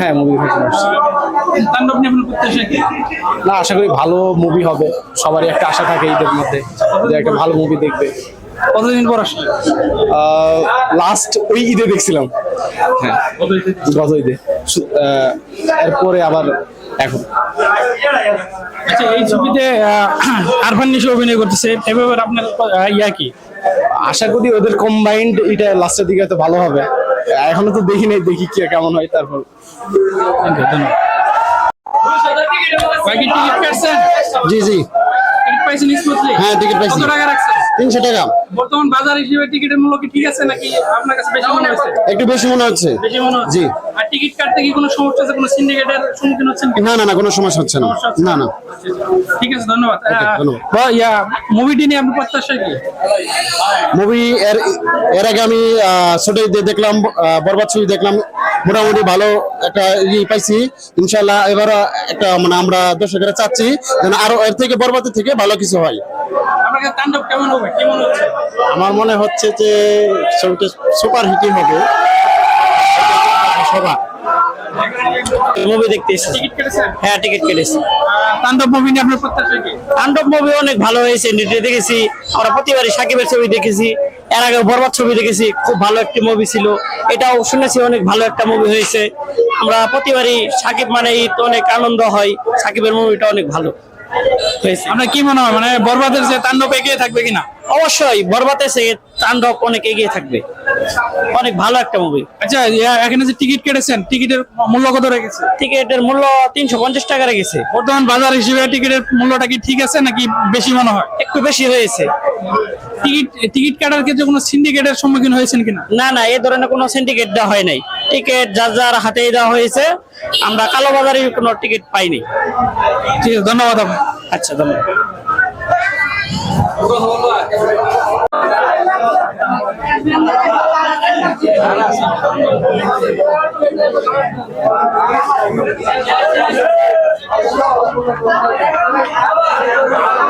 হ্যাঁ মুভি না, আশা করি ভালো মুভি হবে। সবারই একটা আশা থাকে ঈদের মধ্যে যে একটা ভালো মুভি দেখবে। কতদিন পর আসলে? লাস্ট ওই ঈদে দেখছিলাম। হ্যাঁ। গত ঈদে? এরপরে আবার এখন। আচ্ছা এই ছবিতে আরফান নিশো অভিনয় করতেছে। এভাবে আপনার ইয়া কি? আশা করি ওদের কম্বাইন্ড এটা লাস্টের দিকে হয়তো ভালো হবে। এখনও তো দেখি নাই দেখি কি কেমন হয় তারপর। জি জি। টিকিট পাইছেন হ্যাঁ, টিকিট পাইছি। কত টাকা রাখছেন? তিনশো টাকা। বর্তমান বাজার হিসেবে টিকিটের মূল্য কি ঠিক আছে নাকি আপনার কাছে বেশি মনে হচ্ছে? একটু বেশি মনে হচ্ছে। বেশি মনে হচ্ছে। জি। আর টিকিট কাটতে কি কোনো সমস্যা আছে? কোনো সিন্ডিকেটের সম্মুখীন হচ্ছেন না না না কোনো সমস্যা হচ্ছে না। না? না ঠিক আছে ধন্যবাদ। ধন্যবাদ। ইয়া মুভিটি নিয়ে আপনার প্রত্যাশা কি? মুভি এর এর আগে আমি ছোট দেখলাম বরবাদ ছবি দেখলাম। মোটামুটি ভালো একটা ই পাইছি। ইনশাল্লাহ এবার একটা মানে আমরা দর্শকেরা চাচ্ছি যেন আরও এর থেকে বরবাদের থেকে ভালো কিছু হয়। আপনার তাণ্ডব কেমন হবে? কি মনে হচ্ছে? আমার মনে হচ্ছে যে ছবিটা সুপার হিটই হবে। সবার। মুভি দেখতে এসেছি। হ্যাঁ টিকিট কেটেছি। তাণ্ডব মুভি নিয়ে আপনার প্রত্যাশা কি? তাণ্ডব মুভি অনেক ভালো হয়েছে নেটে দেখেছি। আমরা প্রতিবারই সাকিবের ছবি দেখেছি। এর আগে বরবাদ ছবি দেখেছি। খুব ভালো একটি মুভি ছিল। এটাও শুনেছি অনেক ভালো একটা মুভি হয়েছে। আমরা প্রতিবারই সাকিব মানেই তো অনেক আনন্দ হয়। সাকিবের মুভিটা অনেক ভালো। আপনার কি মনে হয় মানে বরবাদের যে তাণ্ডব এগিয়ে থাকবে কিনা? অবশ্যই বরবাদে সে তাণ্ডব অনেক এগিয়ে থাকবে। অনেক ভালো একটা মুভি আচ্ছা এখানে যে টিকিট কেটেছেন টিকিটের মূল্য কত রেখেছে? টিকিটের মূল্য তিনশো পঞ্চাশ টাকা রেখেছে। বর্তমান বাজার হিসেবে টিকিটের মূল্যটা কি ঠিক আছে নাকি বেশি মনে হয়? একটু বেশি হয়েছে। টিকিট টিকিট কাটার ক্ষেত্রে কোনো সিন্ডিকেটের সম্মুখীন হয়েছেন কিনা? না না এই ধরনের কোনো সিন্ডিকেট দেওয়া হয় নাই। টিকিট যার যার হাতেই দেওয়া হয়েছে আমরা কালোবাজারে কোনো টিকিট পাইনি ঠিক আছে ধন্যবাদ আচ্ছা ধন্যবাদ Thank you.